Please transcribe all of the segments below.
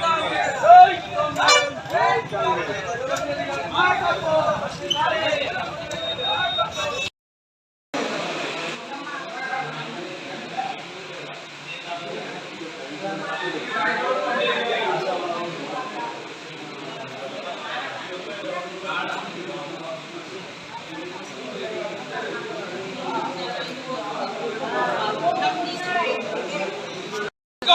కాంగ్రెస్ జై కాంగ్రెస్ జై కాంగ్రెస్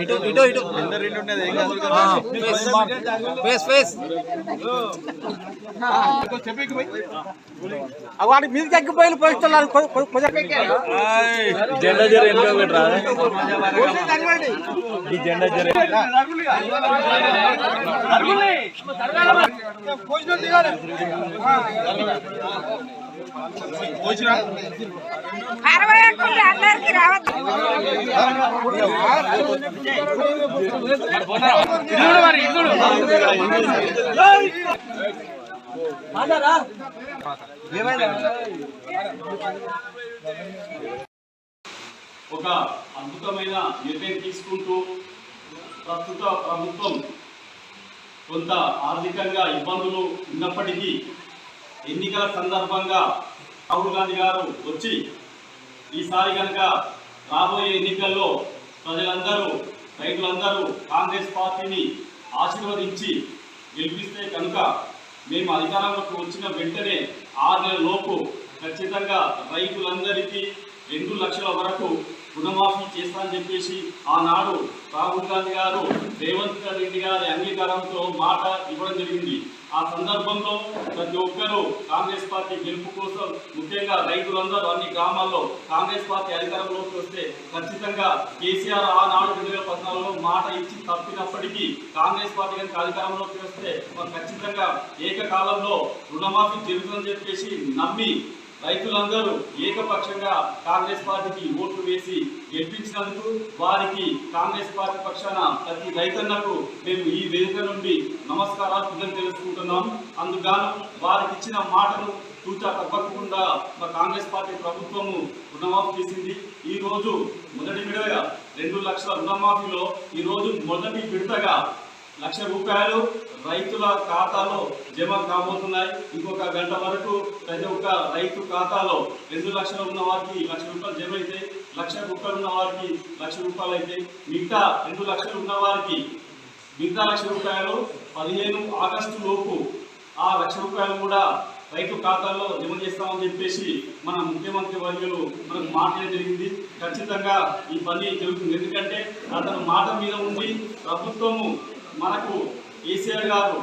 ఇటు ఇటు ఇటు. ఫేస్ ఫేస్ వాడి మీదకి ఎక్కిపోయి పోయిస్తున్నారు జెండా జర ఎందులో పెట్టరా. ఈ జెండా జర అరవై అందరికి రావద్దు. ఒక అద్భుతమైన నిర్ణయం తీసుకుంటూ ప్రస్తుత ప్రభుత్వం కొంత ఆర్థికంగా ఇబ్బందులు ఉన్నప్పటికీ ఎన్నికల సందర్భంగా రాహుల్ గాంధీ గారు వచ్చి ఈసారి కనుక రాబోయే ఎన్నికల్లో ప్రజలందరూ రైతులందరూ కాంగ్రెస్ పార్టీని ఆశీర్వదించి గెలిపిస్తే కనుక మేము అధికారంలోకి వచ్చిన వెంటనే ఆరు నెలల లోపు ఖచ్చితంగా రైతులందరికీ రెండు లక్షల వరకు రుణమాఫీ చేస్తానని చెప్పేసి ఆనాడు రాహుల్ గాంధీ గారు రేవంత్ రెడ్డి గారి అంగీకారంతో మాట ఇవ్వడం జరిగింది. ఆ సందర్భంలో ప్రతి ఒక్కరూ కాంగ్రెస్ పార్టీ గెలుపు కోసం ముఖ్యంగా రైతులందరూ అన్ని గ్రామాల్లో కాంగ్రెస్ పార్టీ అధికారంలోకి వస్తే ఖచ్చితంగా కేసీఆర్ ఆనాడు రెండు వేల పద్నాలుగులో మాట ఇచ్చి తప్పినప్పటికీ కాంగ్రెస్ పార్టీ కనుక అధికారంలోకి వస్తే మనం ఖచ్చితంగా ఏకకాలంలో రుణమాఫీ జరుగుతుందని చెప్పేసి నమ్మి రైతులందరూ ఏకపక్షంగా కాంగ్రెస్ పార్టీకి ఓట్లు వేసి గెలిపించినందుకు వారికి కాంగ్రెస్ పార్టీ పక్షాన ప్రతి రైతన్నకు మేము ఈ వేదిక నుండి నమస్కారాలు కృతజ్ఞతలు తెలుసుకుంటున్నాం. అందుగాను వారికి ఇచ్చిన మాటను తూచా తప్పకుండా మా కాంగ్రెస్ పార్టీ ప్రభుత్వము రుణమాఫీ చేసింది. ఈ రోజు మొదటి విడవ రెండు లక్షల రుణమాఫీలో ఈ రోజు మొదటి విడతగా లక్ష రూపాయలు రైతుల ఖాతాలో జమ కాబోతున్నాయి. ఇంకొక గంట వరకు ప్రతి ఒక్క రైతు ఖాతాలో రెండు లక్షలు ఉన్న వారికి లక్ష రూపాయలు జమ అయితే లక్ష రూపాయలు ఉన్న వారికి లక్ష రూపాయలు అయితే మిగతా రెండు లక్షలు ఉన్న వారికి మిగతా లక్ష రూపాయలు పదిహేను ఆగస్టు లోపు ఆ లక్ష రూపాయలు కూడా రైతు ఖాతాల్లో జమ చేస్తామని చెప్పేసి మన ముఖ్యమంత్రి వర్యులు మనకు మాట్లాడడం జరిగింది. ఖచ్చితంగా ఈ పని జరుగుతుంది. ఎందుకంటే అతను మాట మీద ఉండి ప్రభుత్వము మనకు ఈసీఆర్ గారు